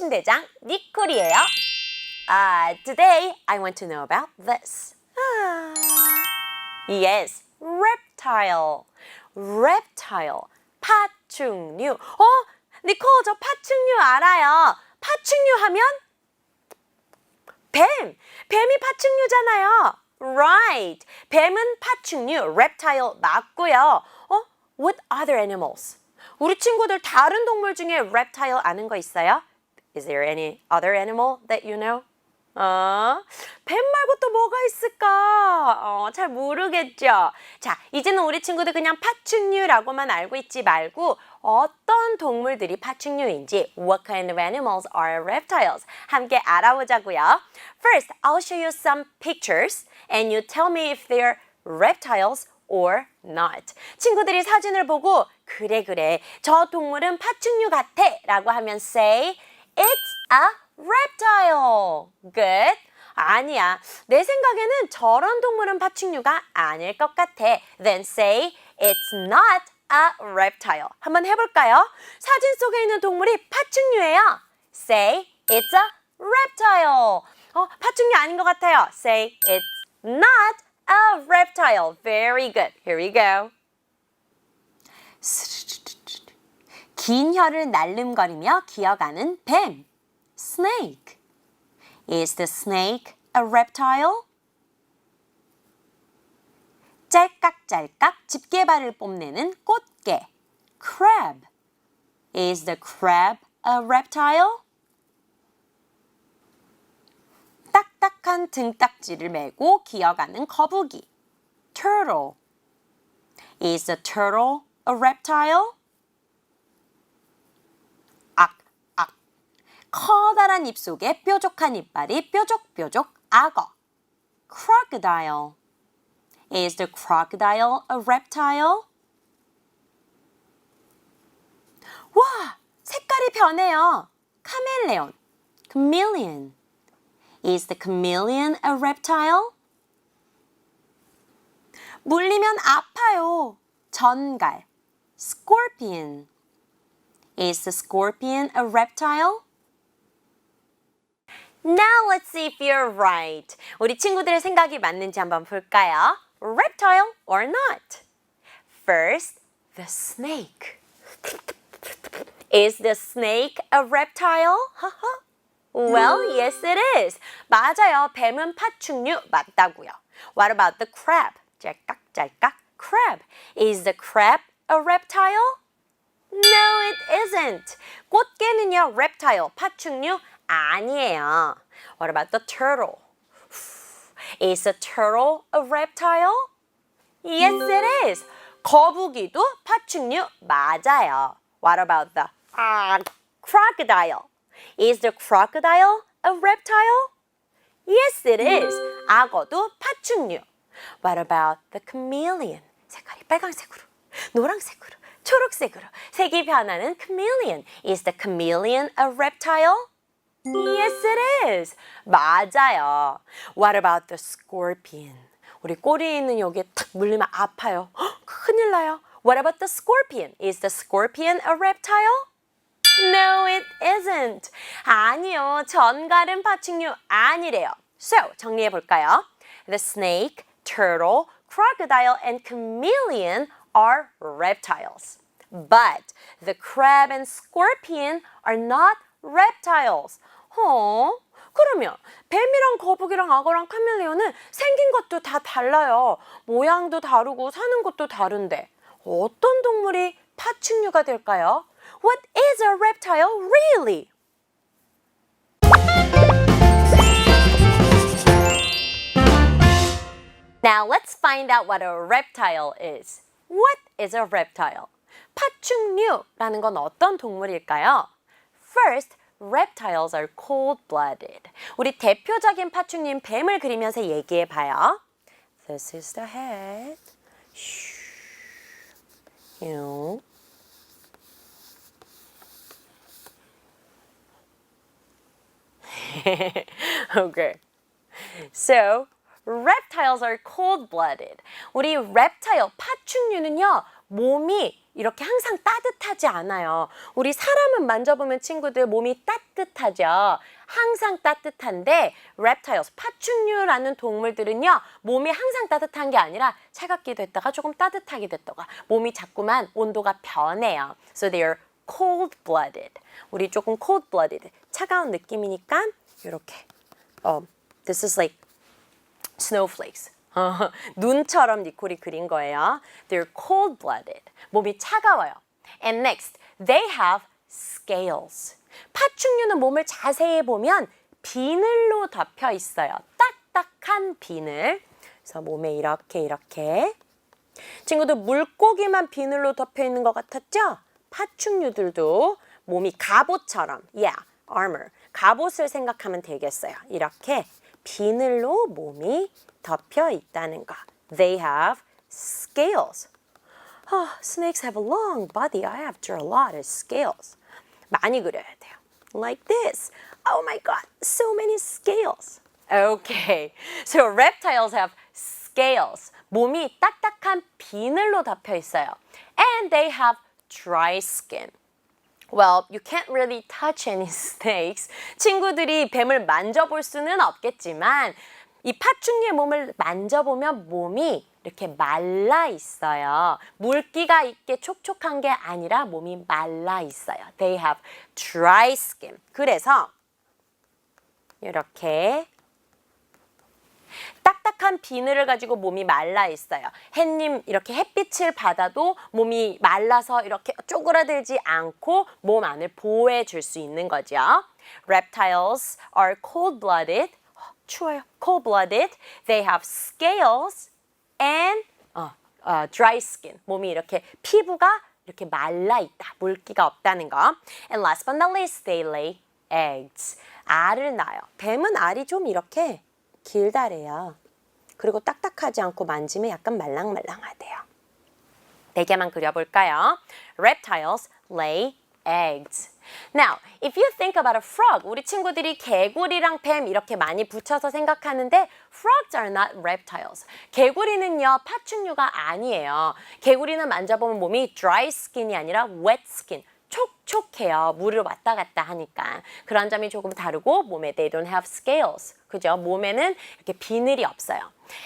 침대장 니콜이에요. Uh, today I want to know about this. Ah. Yes, reptile. reptile. 파충류. 어, 니콜 저 파충류 알아요. 파충류 하면 뱀. 뱀이 파충류잖아요. Right. 뱀은 파충류, reptile 맞고요. 어? What other animals? 우리 친구들 다른 동물 중에 reptile 아는 거 있어요? Is there any other animal that you know? 어? 뱀 말고 또 뭐가 있을까? 어, 잘 모르겠죠? 자, 이제는 우리 친구들 그냥 파충류라고만 알고 있지 말고 어떤 동물들이 파충류인지 What kind of animals are reptiles? 함께 알아보자고요. First, I'll show you some pictures and you tell me if they're reptiles or not. 친구들이 사진을 보고 그래 그래 저 동물은 파충류 같아 라고 하면 say it's a reptile. Good. 아니야. 내 생각에는 저런 동물은 파충류가 아닐 것 같아. Then say it's not a reptile. 한번 해볼까요? 사진 속에 있는 동물이 파충류예요. Say it's a reptile. 어, 파충류 아닌 것 같아요. Say it's not a reptile. Very good. Here we go. 긴 혀를 날름거리며 기어가는 뱀. Snake. Is the snake a reptile? 짤깍짤깍 집게발을 뽐내는 꽃게. Crab. Is the crab a reptile? 딱딱한 등딱지를 메고 기어가는 거북이. Turtle. Is the turtle a reptile? 악, 악. 커다란 입 속에 뾰족한 이빨이 뾰족뾰족 악어. Crocodile. Is the crocodile a reptile? 와, 색깔이 변해요. 카멜레온. Chameleon. Is the chameleon a reptile? 물리면 아파요. 전갈. Scorpion. Is the scorpion a reptile? Now let's see if you're right. 우리 친구들의 생각이 맞는지 한번 볼까요? Reptile or not? First, the snake. Is the snake a reptile? well, yes it is. 맞아요. 뱀은 파충류 맞다고요. What about the crab? 짤깍짤깍 crab. Is the crab a reptile? No, it isn't. 꽃게는요, reptile, 파충류 아니에요. What about the turtle? Is a turtle a reptile? Yes, it is. 거북이도 파충류 맞아요. What about the uh, crocodile? Is the crocodile a reptile? Yes, it is. 악어도 파충류. What about the chameleon? 색깔이 빨강색으로, 노란색으로, 초록색으로 색이 변하는 chameleon. Is the chameleon a reptile? Yes, it is. 맞아요. What about the scorpion? 우리 꼬리에 있는 여기에 탁 물리면 아파요. 헉, 큰일 나요. What about the scorpion? Is the scorpion a reptile? No, it isn't. 아니요. 전갈은 파충류 아니래요. So, 정리해 볼까요? The snake, turtle, crocodile, and chameleon are reptiles. But the crab and scorpion are not reptiles. 어? 그러면 뱀이랑 거북이랑 악어랑 카멜레온은 생긴 것도 다 달라요. 모양도 다르고 사는 곳도 다른데 어떤 동물이 파충류가 될까요? What is a reptile really? Now let's find out what a reptile is. What is a reptile? 파충류라는 건 어떤 동물일까요? First, reptiles are cold-blooded. 우리 대표적인 파충류인 뱀을 그리면서 얘기해 봐요. This is the head. You. okay. So, reptiles are cold-blooded. 우리 reptile, 파충류는요, 몸이 이렇게 항상 따뜻하지 않아요. 우리 사람은 만져보면 친구들 몸이 따뜻하죠. 항상 따뜻한데 reptiles, 파충류라는 동물들은요. 몸이 항상 따뜻한 게 아니라 차갑기도 했다가 조금 따뜻하게 됐다가 몸이 자꾸만 온도가 변해요. So they are cold-blooded. 우리 조금 cold-blooded. 차가운 느낌이니까 이렇게 어, this is like snowflakes. 어, 눈처럼 니콜이 그린 거예요. They're cold-blooded. 몸이 차가워요. And next, they have scales. 파충류는 몸을 자세히 보면 비늘로 덮여 있어요. 딱딱한 비늘. 그래서 몸에 이렇게 이렇게. 친구들 물고기만 비늘로 덮여 있는 것 같았죠? 파충류들도 몸이 갑옷처럼, yeah, armor. 갑옷을 생각하면 되겠어요. 이렇게 비늘로 몸이 덮여 있다는 거. They have scales. Oh, snakes have a long body. I have drawn a lot of scales. 많이 그려야 돼요. Like this. Oh my god, so many scales. Okay, so reptiles have scales. 몸이 딱딱한 비늘로 덮여 있어요. And they have dry skin. Well, you can't really touch any snakes. 친구들이 뱀을 만져볼 수는 없겠지만 이 파충류의 몸을 만져보면 몸이 이렇게 말라 있어요. 물기가 있게 촉촉한 게 아니라 몸이 말라 있어요. They have dry skin. 그래서 이렇게 딱딱한 비늘을 가지고 몸이 말라 있어요. 햇님 이렇게 햇빛을 받아도 몸이 말라서 이렇게 쪼그라들지 않고 몸 안을 보호해 줄 수 있는 거죠. Reptiles are cold-blooded. 어, 추워요. Cold-blooded. They have scales and 어, 어, dry skin. 몸이 이렇게 피부가 이렇게 말라 있다. 물기가 없다는 거. And last but not least, they lay eggs. 알을 낳아요. 뱀은 알이 좀 이렇게 길다래요. 그리고 딱딱하지 않고 만지면 약간 말랑말랑하대요. 네 개만 그려볼까요? Reptiles lay eggs. Now, if you think about a frog, 우리 친구들이 개구리랑 뱀 이렇게 많이 붙여서 생각하는데 frogs are not reptiles. 개구리는요, 파충류가 아니에요. 개구리는 만져보면 몸이 dry skin이 아니라 wet skin. 촉촉해요. 물을 왔다 갔다 하니까. 그런 점이 조금 다르고 몸에 they don't have scales. 그죠? 몸에는 이렇게 비늘이 없어요.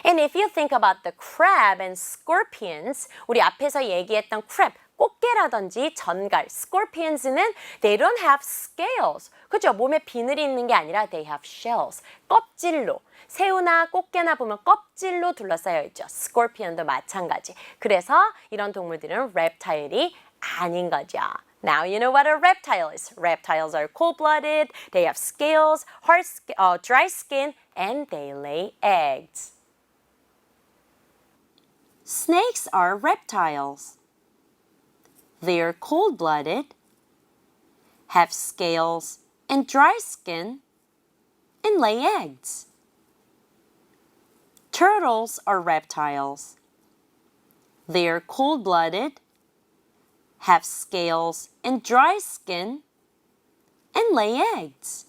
And if you think about the crab and scorpions, 우리 앞에서 얘기했던 crab, 꽃게라든지 전갈, scorpions는 they don't have scales. 그죠? 몸에 비늘이 있는 게 아니라 they have shells. 껍질로. 새우나 꽃게나 보면 껍질로 둘러싸여 있죠. scorpion도 마찬가지. 그래서 이런 동물들은 reptile이 아닌 거죠. Now you know what a reptile is. Reptiles are cold-blooded, they have scales, hard uh, dry skin, and they lay eggs. Snakes are reptiles. They are cold-blooded, have scales and dry skin, and lay eggs. Turtles are reptiles. They are cold-blooded, have scales and dry skin, and lay eggs.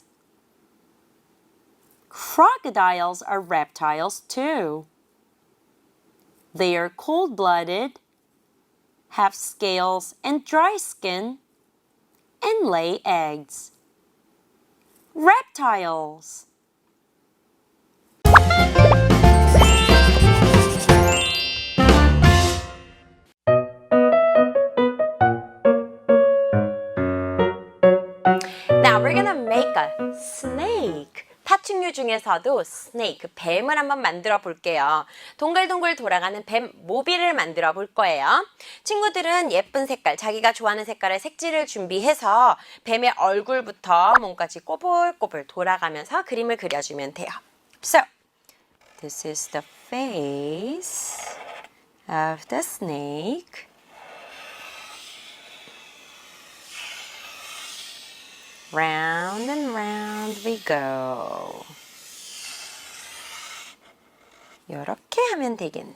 Crocodiles are reptiles too. They are cold blooded, have scales and dry skin, and lay eggs. Reptiles. Now we're gonna make a snake. 파충류 중에서도 snake, 뱀을 한번 만들어 볼게요. 동글동글 돌아가는 뱀 모비를 만들어 볼 거예요. 친구들은 예쁜 색깔, 자기가 좋아하는 색깔의 색지를 준비해서 뱀의 얼굴부터 몸까지 꼬불꼬불 돌아가면서 그림을 그려주면 돼요. So, this is the face of the snake. Round and round we go. 이렇게 하면 되겠네요.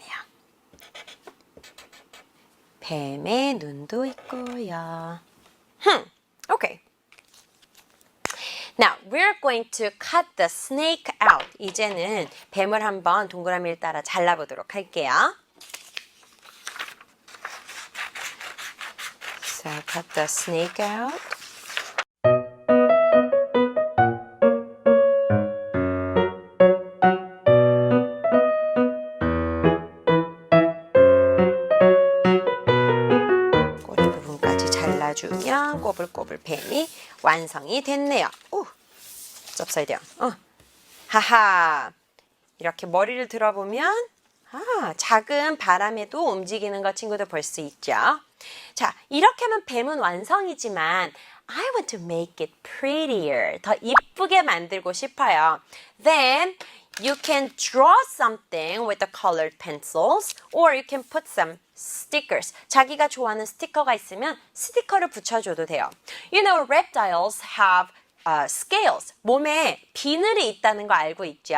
뱀의 눈도 있고요. Hmm. Okay. Now, we're going to cut the snake out. 이제는 뱀을 한번 동그라미를 따라 잘라보도록 할게요. So cut the snake out. 완성이 됐네요. 오, down. 어, 하하. 이렇게 머리를 들어보면 아, 작은 바람에도 움직이는 거 친구들 볼 수 있죠. 자, 이렇게 하면 뱀은 완성이지만 I want to make it prettier. 더 이쁘게 만들고 싶어요. Then you can draw something with the colored pencils or you can put some stickers. 자기가 좋아하는 스티커가 있으면 스티커를 붙여줘도 돼요. You know, reptiles have 어, scales 몸에 비늘이 있다는 거 알고 있죠?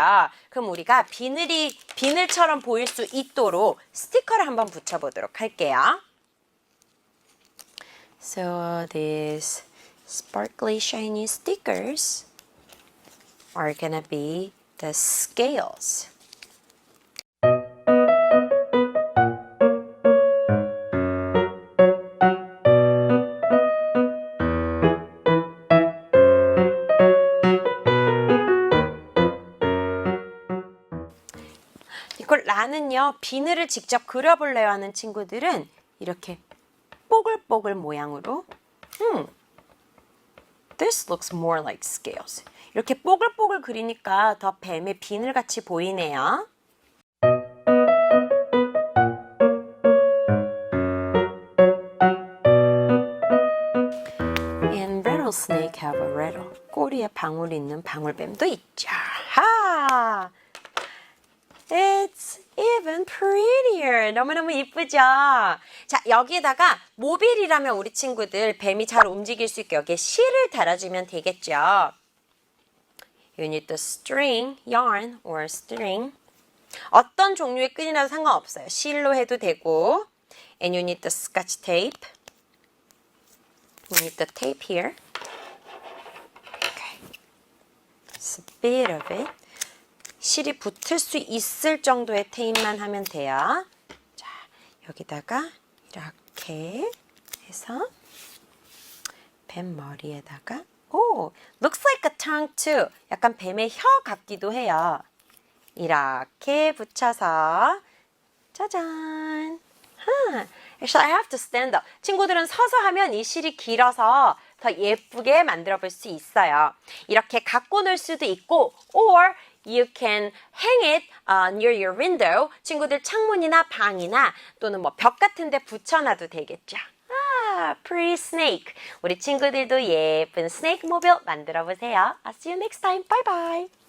그럼 우리가 비늘이 비늘처럼 보일 수 있도록 스티커를 한번 붙여보도록 할게요. So these sparkly shiny stickers are gonna be the scales. 이걸 나는요 비늘을 직접 그려볼래요 하는 친구들은 이렇게 뽀글뽀글 모양으로 음, This looks more like scales. 이렇게 뽀글뽀글 그리니까 더 뱀의 비늘 같이 보이네요. And rattlesnake have a rattle. 꼬리에 방울 있는 방울뱀도 있죠. 하! It's even prettier. 너무너무 이쁘죠? 자, 여기에다가 모빌이라면 우리 친구들 뱀이 잘 움직일 수 있게 여기에 실을 달아주면 되겠죠. You need the string, yarn or string. 어떤 종류의 끈이라도 상관없어요. 실로 해도 되고. And you need the scotch tape. You need the tape here. Okay. Just a bit of it. 실이 붙을 수 있을 정도의 테이프만 하면 돼요. 자, 여기다가 이렇게 해서 뱀 머리에다가 오, looks like a tongue too. 약간 뱀의 혀 같기도 해요. 이렇게 붙여서 짜잔. 하, Actually, I have to stand up. 친구들은 서서 하면 이 실이 길어서 더 예쁘게 만들어 볼 수 있어요. 이렇게 갖고 놀 수도 있고, or you can hang it uh, near your window. 친구들 창문이나 방이나 또는 뭐 벽 같은 데 붙여놔도 되겠죠. 아, pretty snake. 우리 친구들도 예쁜 스네이크 모빌 만들어 보세요. I'll see you next time. Bye bye.